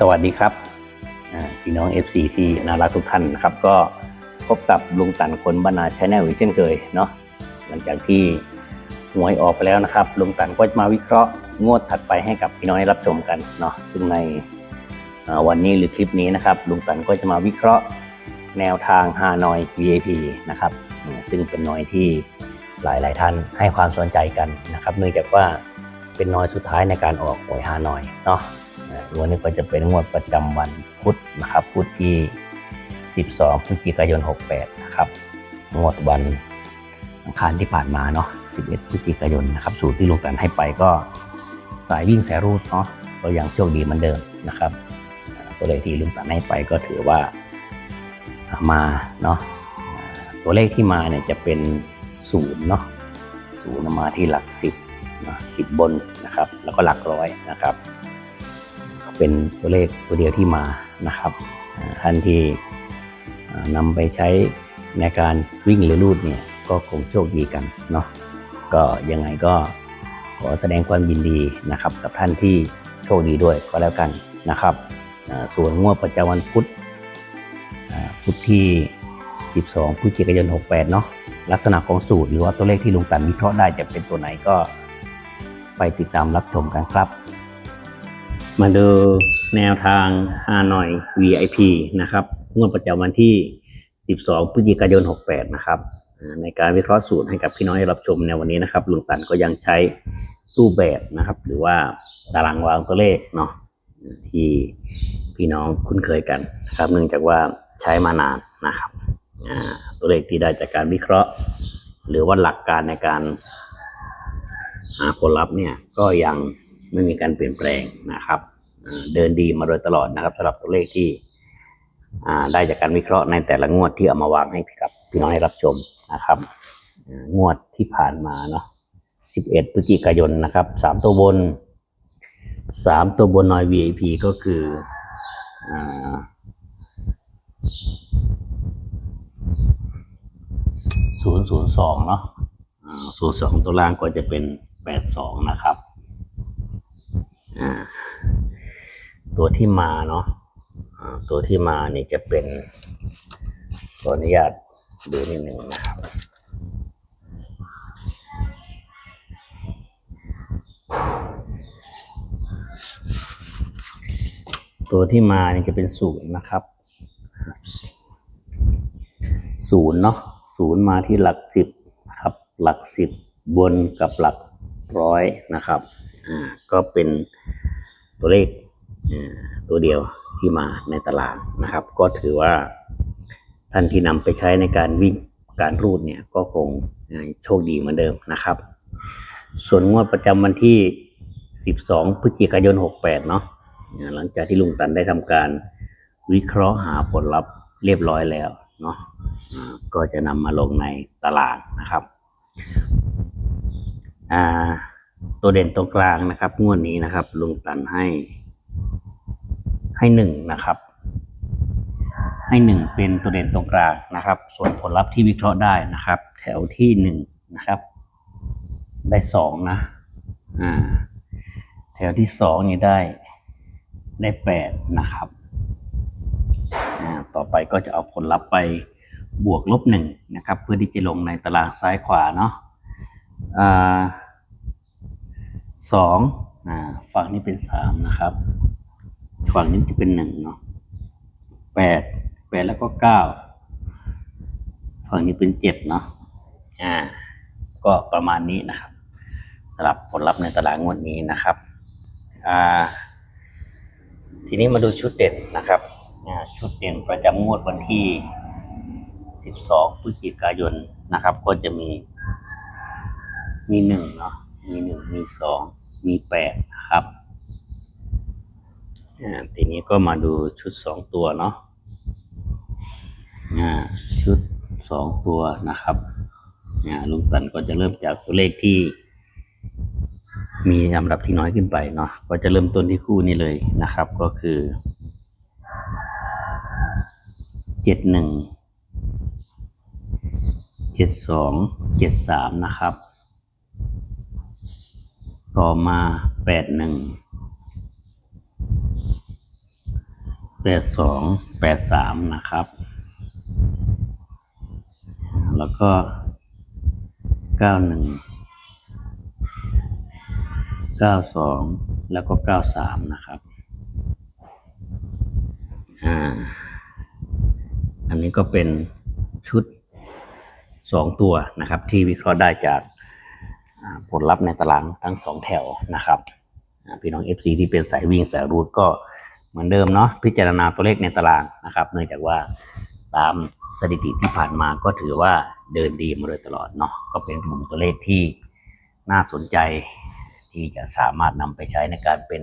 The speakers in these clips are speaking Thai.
สวัสดีครับพี่น้อง FC ที่น่ารักทุกท่านนะครับ ก็พบกับลุงตันคนบรรณาชแนลอีกเช่นเคยเนาะหลังจากที่หวยออกไปแล้วนะครับ ลุงตันก็จะมาวิเคราะห์งวดถัดไปให้กับพี่น้องได้รับชมกันเนาะซึ่งในวันนี้หรือคลิปนี้นะครับ ลุงตันก็จะมาวิเคราะห์แนวทางฮานอย VIP นะครับซึ่งเป็นนอยที่หลายๆท่านให้ความสนใจกันนะครับ เนื่องจากว่าเป็นนอยสุดท้ายในการออกหวยฮานอยเนาะ วดนี้ก็จะเป็นงวดประจำวันพุธนะครับ พุธที่ 12 พฤศจิกายน 68 นะครับ งวดวันอังคารที่ผ่านมาเนาะ 11 พฤศจิกายนนะครับ สูตรที่ลุงตันให้ไปก็สายวิ่งสายรูดเนาะก็ยังโชคดีเหมือนเดิมนะครับ ตัวเลขที่ลุงตันให้ไปก็ถือว่ามาเนาะ ตัวเลขที่มาเนี่ยจะเป็นศูนย์เนาะ ศูนย์มาที่หลักสิบเนะสิบบนนะครับ แล้วก็หลักร้อยนะครับ เป็นตัวเลขตัวเดียวที่มานะครับท่านที่นำไปใช้ในการวิ่งหรือลูดเนี่ยก็คงโชคดีกันเนาะก็ยังไงก็ขอแสดงความยินดีนะครับ กับท่านที่โชคดีด้วยก็แล้วกันนะครับ ส่วนงวดประจำวันพุธพุธที่ 12พฤศจิกายน 68 เนาะลักษณะของสูตรหรือว่าตัวเลขที่ลุงตันวิเคราะห์ได้จะเป็นตัวไหนก็ไปติดตามรับชมกันครับ มาดูแนวทางฮานอย VIP นะครับงวดประจำวันที่ 12 พฤศจิกายน 68 นะครับ ในการวิเคราะห์สูตรให้กับพี่น้องได้รับชมในวันนี้นะครับลุงตันก็ยังใช้ตู้แบบนะครับ หรือว่าตารางวางตัวเลขเนาะที่พี่น้องคุ้นเคยกันนะครับ เนื่องจากว่าใช้มานานนะครับตัวเลขที่ได้จากการวิเคราะห์ หรือว่าหลักการในการหาผลลัพธ์เนี่ยก็ยัง ไม่มีการเปลี่ยนแปลงนะครับ เดินดีมาโดยตลอดนะครับสำหรับตัวเลขที่ได้จากการวิเคราะห์ในแต่ละงวดที่เอามาวางให้กับพี่น้องให้รับชมนะครับ งวดที่ผ่านมาเนาะ 11 พฤศจิกายนนะครับสามตัวบนสามตัวบนนอย VIP ก็คืออ่าศูนย์ศูนย์สองเนาะสูตรสองตัวล่างก็จะเป็นแปดสองนะครับ ตัวที่มาเนาะตัวที่มานี่จะเป็นขออนุญาตดูนิดหนึ่งนะครับตัวที่มานี่จะเป็นศูนย์นะครับศูนย์เนาะศูนย์มาที่หลักสิบนะครับ หลักสิบบนกับหลักร้อยนะครับ อ่าก็เป็นตัวเลขตัวเดียวที่มาในตารางนะครับ ก็ถือว่าท่านที่นำไปใช้ในการวิ่งการรูดเนี่ยก็คงโชคดีเหมือนเดิมนะครับ ส่วนงวดประจำวันที่ 12 พฤศจิกายน 68 เนาะหลังจากที่ลุงตันได้ทำการวิเคราะห์หาผลลัพธ์เรียบร้อยแล้วเนาะก็จะนำมาลงในตารางนะครับ อ่า ตัวเด่นตรงกลางนะครับ งวดนี้นะครับ ลุงตันให้ ให้หนึ่งนะครับ ให้หนึ่งเป็นตัวเด่นตรงกลางนะครับ ส่วนผลลัพธ์ที่วิเคราะห์ได้นะครับ แถวที่หนึ่งนะครับ ได้สองนะ อ่า แถวที่สองนี่ได้ ได้แปดนะครับอ่าต่อไปก็จะเอาผลลัพธ์ไปบวกลบหนึ่งนะครับ เพื่อที่จะลงในตารางซ้ายขวาเนาะอ่า สองอ่าฝั่งนี้เป็นสามนะครับ ฝั่งนี้จะเป็นหนึ่งเนาะแปดแปดแล้วก็เก้าฝั่งนี้เป็นเจ็ดเนาะอ่า ก็ประมาณนี้นะครับสำหรับผลลัพธ์ในตารางงวดนี้นะครับอ่าทีนี้มาดูชุดเด่นนะครับชุดเด่นประจำงวดวันที่ 12 พฤศจิกายนนะครับ ก็จะมี มีหนึ่งเนาะ มีหนึ่งมีสองมีแปดนะครับอ่าทีนี้ก็มาดูชุดสองตัวเนาะอ่าชุดสองตัวนะครับอ่าลุงตันก็จะเริ่มจากตัวเลขที่ มีลำดับที่น้อยขึ้นไปเนาะก็จะเริ่มต้นที่คู่นี้เลยนะครับ ก็คือเจ็ดหนึ่งเจ็ดสองเจ็ดสามนะครับ ต่อมาแปดหนึ่งแปดสองแปดสามนะครับ แล้วก็เก้าหนึ่งเก้าสองแล้วก็เก้าสามนะครับ อ่า อันนี้ก็เป็นชุดสองตัวนะครับ ที่วิเคราะห์ได้จาก ผลลัพธ์ในตารางทั้งสองแถวนะครับพี่น้อง FC ที่เป็นสายวิ่งสายรูดก็เหมือนเดิมเนาะพิจารณาตัวเลขในตารางนะครับเนื่องจากว่าตามสถิติที่ผ่านมาก็ถือว่าเดินดีมาโดยตลอดเนาะก็เป็นกลุ่มตัวเลขที่น่าสนใจที่จะสามารถนำไปใช้ในการเป็น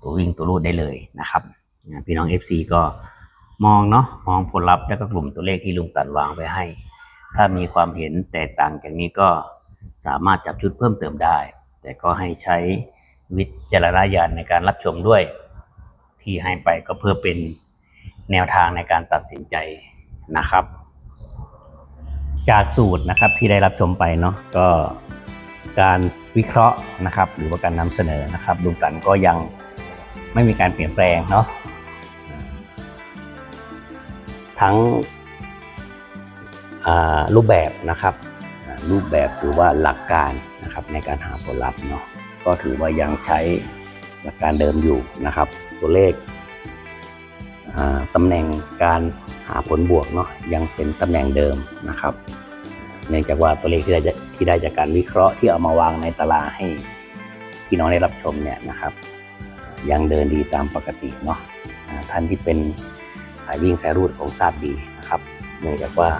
ตัววิ่งตัวรูดได้เลยนะครับพี่น้อง FC ก็มองเนาะมองผลลัพธ์และก็กลุ่มตัวเลขที่ลุงตันวางไปให้ ถ้ามีความเห็นแตกต่างจากนี้ก็ สามารถจับชุดเพิ่มเติมได้ แต่ก็ให้ใช้วิจารณญาณในการรับชมด้วย ที่ให้ไปก็เพื่อเป็นแนวทางในการตัดสินใจนะครับ จากสูตรนะครับที่ได้รับชมไปเนาะก็การวิเคราะห์นะครับ หรือว่าการนำเสนอนะครับลุงตันก็ยังไม่มีการเปลี่ยนแปลงเนาะทั้งรูปแบบนะครับ รูปแบบหรือว่าหลักการนะครับในการหาผลลัพธ์เนาะก็ถือว่ายังใช้หลักการเดิมอยู่นะครับ ตัวเลขตำแหน่งการหาผลบวกเนาะยังเป็นตำแหน่งเดิมนะครับ เนื่องจากว่าตัวเลขที่ได้จากที่ได้จากการวิเคราะห์ที่เอามาวางในตารางให้พี่น้องได้รับชมเนี่ยนะครับ ยังเดินดีตามปกติเนาะท่านที่เป็นสายวิ่งสายรูดคงทราบดีนะครับ เนื่องจากว่า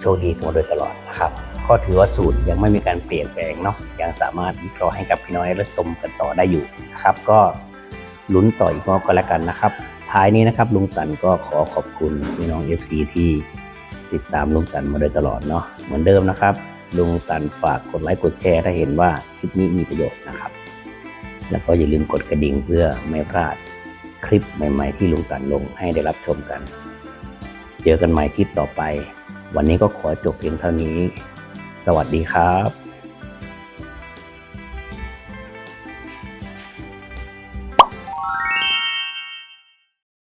โชคดีมาโดยตลอดนะครับ ก็ถือว่าสูตรยังไม่มีการเปลี่ยนแปลงเนาะยังสามารถวิเคราะห์ให้กับพี่น้องได้รับชมกันต่อได้อยู่นะครับ ก็ลุ้นต่ออีกรอบก็แล้วกันนะครับ ท้ายนี้นะครับลุงตันก็ขอขอบคุณพี่น้อง FC ที่ติดตามลุงตันมาโดยตลอดเนาะเหมือนเดิมนะครับลุงตันฝากกดไลค์กดแชร์ถ้าเห็นว่าคลิปนี้มีประโยชน์นะครับ แล้วก็อย่าลืมกดกระดิ่งเพื่อไม่พลาดคลิปใหม่ ๆ ที่ลุงตันลงให้ได้รับชมกัน เจอกันใหม่คลิปต่อไป วันนี้ก็ขอจบเพียงเท่านี้ สวัสดีครับ